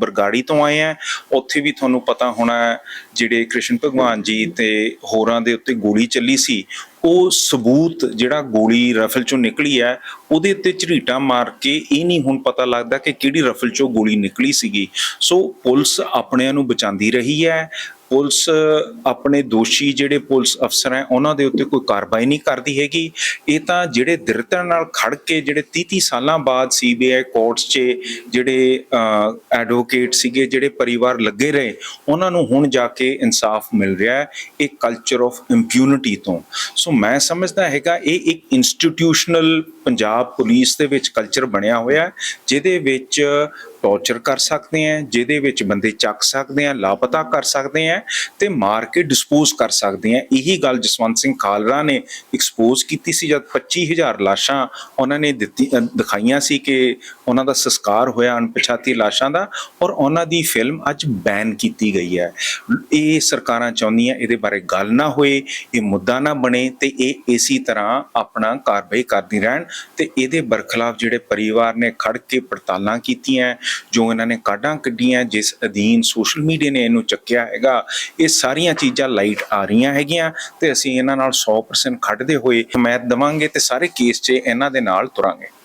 ਬਰਗਾੜੀ ਤੋਂ ਆਏ ਆ। ਉੱਥੇ ਵੀ ਤੁਹਾਨੂੰ ਪਤਾ ਹੋਣਾ ਜਿਹੜੇ ਕ੍ਰਿਸ਼ਨ ਭਗਵਾਨ ਜੀ ਤੇ ਹੋਰਾਂ ਦੇ ਉੱਤੇ ਗੋਲੀ ਚੱਲੀ ਸੀ, ਉਹ ਸਬੂਤ ਜਿਹੜਾ ਗੋਲੀ ਰਫਲ ਚੋਂ ਨਿਕਲੀ ਹੈ, ਉਹਦੇ ਉੱਤੇ ਝਰੀਟਾ ਮਾਰ ਕੇ ਇਹ ਨਹੀਂ ਹੁਣ ਪਤਾ ਲੱਗਦਾ ਕਿ ਕਿਹੜੀ ਰਫਲ ਚੋਂ ਗੋਲੀ ਨਿਕਲੀ ਸੀਗੀ। ਸੋ ਪੁਲਿਸ ਆਪਣਿਆਂ ਨੂੰ ਬਚਾਉਂਦੀ ਰਹੀ ਹੈ। ਪੁਲਿਸ ਆਪਣੇ ਦੋਸ਼ੀ ਜਿਹੜੇ ਪੁਲਿਸ ਅਫਸਰ ਹੈ, ਉਹਨਾਂ ਦੇ ਉੱਤੇ ਕੋਈ ਕਾਰਵਾਈ ਨਹੀਂ ਕਰਦੀ ਹੈਗੀ। ਇਹ ਤਾਂ ਜਿਹੜੇ ਦ੍ਰਿੜਤਾ ਨਾਲ ਖੜ ਕੇ ਜਿਹੜੇ 30 30 ਸਾਲਾਂ ਬਾਅਦ ਸੀਬੀਆਈ ਕੋਰਟਸ 'ਚ ਜਿਹੜੇ ਐਡਵੋਕੇਟ ਸੀਗੇ, ਜਿਹੜੇ ਪਰਿਵਾਰ ਲੱਗੇ ਰਹੇ, ਉਹਨਾਂ ਨੂੰ ਹੁਣ ਜਾ ਕੇ ਇਨਸਾਫ ਮਿਲ ਰਿਹਾ ਹੈ ਇੱਕ ਕਲਚਰ ਆਫ ਇੰਪਿਊਨਿਟੀ ਤੋਂ। ਸੋ ਮੈਂ ਸਮਝਦਾ ਹੈਗਾ, ਇਹ ਇੱਕ ਇੰਸਟੀਟਿਊਸ਼ਨਲ ਪੰਜਾਬ ਪੁਲਿਸ ਦੇ ਵਿੱਚ ਕਲਚਰ ਬਣਿਆ ਹੋਇਆ ਹੈ, ਜਿਹਦੇ ਵਿੱਚ ਟੌਰਚਰ ਕਰ ਸਕਦੇ ਆ ਜਿਹਦੇ ਵਿੱਚ ਬੰਦੇ ਚੱਕ ਸਕਦੇ ਆ ਲਾਪਤਾ ਕਰ ਸਕਦੇ ਆ ਤੇ ਮਾਰ ਕੇ ਡਿਸਪੋਜ਼ ਕਰ ਸਕਦੇ ਆ ਇਹੀ ਗੱਲ ਜਸਵੰਤ ਸਿੰਘ ਖਾਲਰਾ ਨੇ ਐਕਸਪੋਜ਼ ਕੀਤੀ ਸੀ, ਜਦ 25000 ਲਾਸ਼ਾਂ ਉਹਨਾਂ ਨੇ ਦਿੱਤੀ ਦਿਖਾਈਆਂ ਸੀ ਕਿ ਉਹਨਾਂ ਦਾ ਸੰਸਕਾਰ ਹੋਇਆ ਅਣਪਛਾਤੀ ਲਾਸ਼ਾਂ ਦਾ ਔਰ ਉਹਨਾਂ ਦੀ ਫਿਲਮ ਅੱਜ ਬੈਨ ਕੀਤੀ ਗਈ ਹੈ। ਇਹ ਸਰਕਾਰਾਂ ਚਾਹੁੰਦੀਆਂ ਇਹਦੇ ਬਾਰੇ ਗੱਲ ਨਾ ਹੋਏ, ਇਹ ਮੁੱਦਾ ਨਾ ਬਣੇ ਤੇ ਇਹ ਇਸੇ ਤਰ੍ਹਾਂ ਆਪਣਾ ਕਾਰਵਾਈ ਕਰਦੀ ਰਹਿਣ ਤੇ ਇਹਦੇ ਬਰਖਲਾਫ ਜਿਹੜੇ ਪਰਿਵਾਰ ਨੇ ਖੜ ਕੇ ਪੜਤਾਲਾਂ ਕੀਤੀਆਂ ਜੋ ਇਹਨਾਂ ਨੇ ਕਾਢਾਂ ਕੱਢੀਆਂ, ਜਿਸ ਅਧੀਨ ਸੋਸ਼ਲ ਮੀਡੀਆ ਨੇ ਇਹਨੂੰ ਚੱਕਿਆ ਹੈਗਾ, ਇਹ ਸਾਰੀਆਂ ਚੀਜ਼ਾਂ ਲਾਈਟ ਆ ਰਹੀਆਂ ਹੈਗੀਆਂ ਤੇ ਅਸੀਂ ਇਹਨਾਂ ਨਾਲ 100% ਖੜਦੇ ਹੋਏ ਹਮਾਇਤ ਦੇਵਾਂਗੇ ਤੇ ਸਾਰੇ ਕੇਸ 'ਚ ਇਹਨਾਂ ਦੇ ਨਾਲ ਤੁਰਾਂਗੇ।